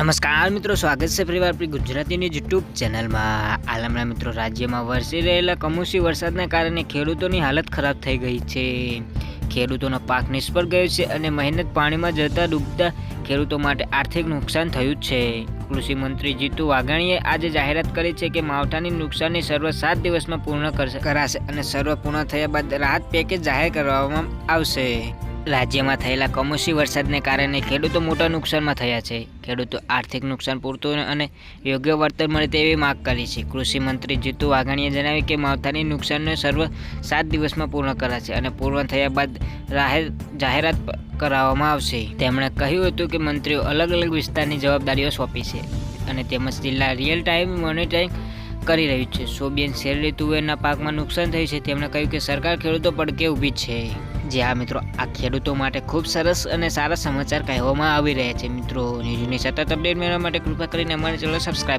નમસ્કાર મિત્રો, સ્વાગત છે ફરીવાર આપણી ગુજરાતીની યુટ્યુબ ચેનલમાં. આલમના મિત્રો, રાજ્યમાં વરસી રહેલા કમોસમી વરસાદના કારણે ખેડૂતોની હાલત ખરાબ થઈ ગઈ છે. ખેડૂતોનો પાક નિષ્ફળ ગયો છે અને મહેનત પાણીમાં જતા ડૂબતા ખેડૂતો માટે આર્થિક નુકસાન થયું છે. કૃષિ મંત્રી જીતુ વાઘાણીએ આજે જાહેરાત કરી છે કે માવઠાની નુકસાનની સર્વ સાત દિવસમાં પૂર્ણ કરશે- કરાશે અને સર્વ પૂર્ણ થયા બાદ રાહત પેકેજ જાહેર કરવામાં આવશે. રાજ્યમાં થયેલા કમોસમી વરસાદને કારણે ખેડૂતો મોટા નુકસાનમાં થયા છે. ખેડૂતો આર્થિક નુકસાન પૂરતું અને યોગ્ય વળતર મળે તેવી માગ કરી છે. કૃષિ મંત્રી જીતુ વાઘાણીએ જણાવ્યું કે માવઠાની નુકસાનને સર્વ સાત દિવસમાં પૂર્ણ કરાશે અને પૂર્ણ થયા બાદ રાહેર જાહેરાત કરાવવામાં આવશે. તેમણે કહ્યું હતું કે મંત્રીઓ અલગ અલગ વિસ્તારની જવાબદારીઓ સોંપી છે અને તેમજ જિલ્લા રિયલ ટાઈમ મોનિટરિંગ કરી રહ્યું છે. સોબિયન શેરડી તુવેરના પાકમાં નુકસાન થયું છે. તેમણે કહ્યું કે સરકાર ખેડૂતો પડકે ઊભી છે. જે આ મિત્રો આ ખેડૂતો માટે ખૂબ સરસ અને સારા સમાચાર કહેવામાં આવી રહ્યા છે. મિત્રો, ન્યૂઝની સતત અપડેટ મેળવવા માટે કૃપા કરીને અમારી ચેનલ સબસ્ક્રાઈબ